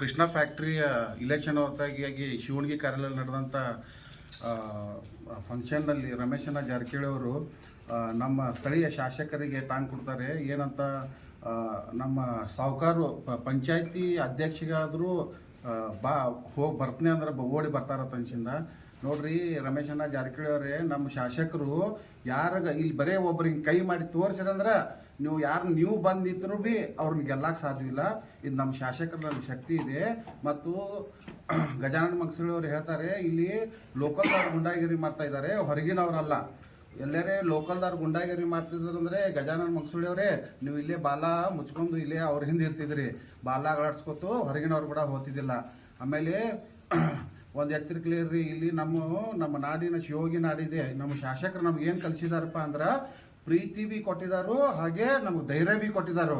ಕೃಷ್ಣ ಫ್ಯಾಕ್ಟ್ರಿಯ ಇಲೆಕ್ಷನ್ ಹೊರತಾಗಿಯಾಗಿ ಶಿವಣಗಿ ಕಾರ್ಯಾಲಯ ನಡೆದಂಥ ಫಂಕ್ಷನ್ನಲ್ಲಿ ರಮೇಶನ ಜಾರಕಿಹೊಳಿ ಅವರು ನಮ್ಮ ಸ್ಥಳೀಯ ಶಾಸಕರಿಗೆ ಟಾಂಗ್ ಕೊಡ್ತಾರೆ. ಏನಂತ ನಮ್ಮ ಸಾವುಕಾರು ಪಂಚಾಯತಿ ಅಧ್ಯಕ್ಷಗಾದರೂ ಬಾ, ಹೋಗಿ ಬರ್ತೀನಿ ಅಂದ್ರೆ ಓಡಿ ಬರ್ತಾರ ತನ್ಸಿಂದ ನೋಡ್ರಿ ರಮೇಶಣ್ಣ ಜಾರಕಿಹೊಳಿ ಅವರೇ, ನಮ್ಮ ಶಾಸಕರು ಯಾರಾಗ ಇಲ್ಲಿ ಬರೇ ಒಬ್ರು ಹಿಂಗೆ ಕೈ ಮಾಡಿ ತೋರಿಸಿರಂದ್ರೆ ನೀವು ಯಾರು ನೀವು ಬಂದಿದ್ರು ಬಿ ಅವ್ರನ್ನ ಗೆಲ್ಲಕ್ಕೆ ಸಾಧ್ಯವಿಲ್ಲ ಇದು ನಮ್ಮ ಶಾಸಕರಲ್ಲಿ ಶಕ್ತಿ ಇದೆ. ಮತ್ತು ಗಜಾನನ ಮಗಸಳಿ ಅವರು ಹೇಳ್ತಾರೆ, ಇಲ್ಲಿ ಲೋಕಲ್ದವ್ರು ಗುಂಡಾಗಿರಿ ಮಾಡ್ತಾ ಇದ್ದಾರೆ ಹೊರಗಿನವರಲ್ಲ. ಎಲ್ಲರೇ ಲೋಕಲ್ದವ್ರು ಗುಂಡಾಗಿರಿ ಮಾಡ್ತಿದ್ರು ಅಂದರೆ ಗಜಾನನ ಮಗಸಳಿ ಅವರೇ, ನೀವು ಇಲ್ಲೇ ಬಾಲ ಮುಚ್ಕೊಂಡು ಇಲ್ಲೇ ಅವ್ರ ಹಿಂದೆ ಇರ್ತಿದ್ರಿ. ಬಾಲ ಅಳಾಡ್ಸ್ಕೊತು ಹೊರಗಿನವ್ರು ಕೂಡ ಹೋಗ್ತಿದ್ದಿಲ್ಲ ಆಮೇಲೆ ಒಂದು ಎಚ್ಚರಿಕೆಲಿ ಇಲ್ಲಿ ನಮ್ಮ ನಮ್ಮ ನಾಡಿನ ಶಿವೋಗಿ ನಾಡಿದೆ. ನಮ್ಮ ಶಾಸಕರು ನಮ್ಗೆ ಏನು ಕಲಿಸಿದಾರಪ್ಪ ಅಂದ್ರೆ, ಪ್ರೀತಿ ಬಿ ಕೊಟ್ಟಿದಾರು, ಹಾಗೆ ನಮ್ಗೆ ಧೈರ್ಯ ಬಿ ಕೊಟ್ಟಿದ್ದಾರು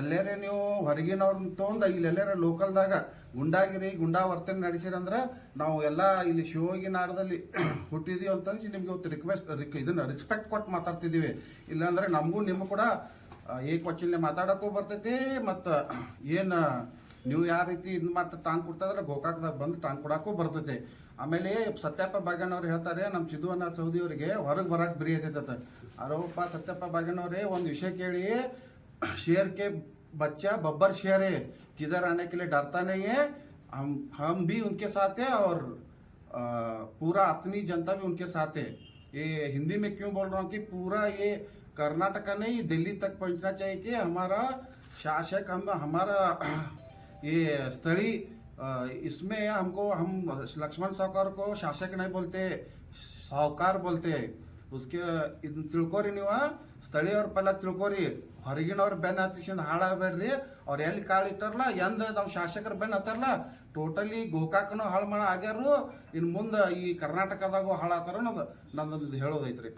ಎಲ್ಲರೇ ನೀವು ಹೊರಗಿನವ್ರನ್ನ ತೊಗೊಂಡು ಇಲ್ಲಿ ಎಲ್ಲರ ಲೋಕಲ್ದಾಗ ಗುಂಡಾಗಿರಿ ಗುಂಡಾ ವರ್ತನೆ ನಡೆಸಿರಂದ್ರೆ ನಾವು ಎಲ್ಲ ಇಲ್ಲಿ ಶಿವೋಗಿ ನಾಡದಲ್ಲಿ ಹುಟ್ಟಿದೀವಿ ಅಂತಂದು ನಿಮ್ಗೆ ಇವತ್ತು ರಿಕ್ವೆಸ್ಟ್ ರಿಕ್ ಇದನ್ನು ರೆಸ್ಪೆಕ್ಟ್ ಕೊಟ್ಟು ಮಾತಾಡ್ತಿದ್ದೀವಿ ಇಲ್ಲಾಂದ್ರೆ ನಮಗೂ ನಿಮಗೂ ಕೂಡ ಏಕವಚನೆ ಮಾತಾಡೋಕ್ಕೂ ಬರ್ತೈತಿ, ಮತ್ತು ಏನು ನೀವು ಯಾವ ರೀತಿ ಇದು ಮಾಡ್ತಾ ಟಾಂಗ್ ಕೊಡ್ತಾಯಿದ್ರೆ ಗೋಕಾಕ್ದಾಗ ಬಂದು ಟಾಂಗ್ ಕೊಡಕ್ಕೂ ಬರ್ತೈತೆ ಆಮೇಲೆ ಸತ್ಯಪ್ಪ ಬಾಗಣ್ಣವ್ರು ಹೇಳ್ತಾರೆ ನಮ್ಮ ಸಿದ್ದುವನ್ನ ಸೌದಿಯವರಿಗೆ ಹೊರಗೆ ಬರಕ್ಕೆ ಬಿರಿ ಐತೈತೆ ಅರೋಪ ಸತ್ಯಪ್ಪ ಬಾಗಣ್ಣವ್ರೆ ಒಂದು ವಿಷಯ ಕೇಳಿ शेर के बच्चा बब्बर शेर है किधर आने के लिए डरता नहीं है हम हम भी उनके साथ है और आ, पूरा अपनी जनता भी उनके साथ है ये हिंदी में क्यों बोल रहा हूँ कि पूरा ये कर्नाटका नहीं दिल्ली तक पहुंचना चाहिए कि हमारा शासक हम हमारा ये स्थलीय अ, इसमें हमको हम लक्ष्मण साहूकार को शासक नहीं बोलते साहूकार बोलते उसके ಇದನ್ನ ತಿಳ್ಕೊರಿ ನೀವು ಸ್ಥಳೀಯವ್ರ ಪೆಲ್ಲ ತಿಳ್ಕೊರಿ ಹೊರಗಿನವ್ರ ಬೆನ್ನ ಹತ್ತಿಸಿಂದ ಹಾಳಾಗಬೇಡ್ರಿ ಅವ್ರು ಎಲ್ಲಿ ಕಾಳು ಇಟ್ಟಾರಲ್ಲ ಎಂದ ನಮ್ಮ ಶಾಸಕರ ಬೆನ್ನ ಹತ್ತಾರಲ್ಲ ಟೋಟಲಿ ಗೋಕಾಕನು ಹಾಳು ಮಾಡ ಆಗ್ಯಾರು ಇನ್ನು ಮುಂದೆ ಈ ಕರ್ನಾಟಕದಾಗೂ ಹಾಳಾತಾರ ಅನ್ನೋದು ನಂದೊಂದು ಹೇಳೋದೈತ್ರಿ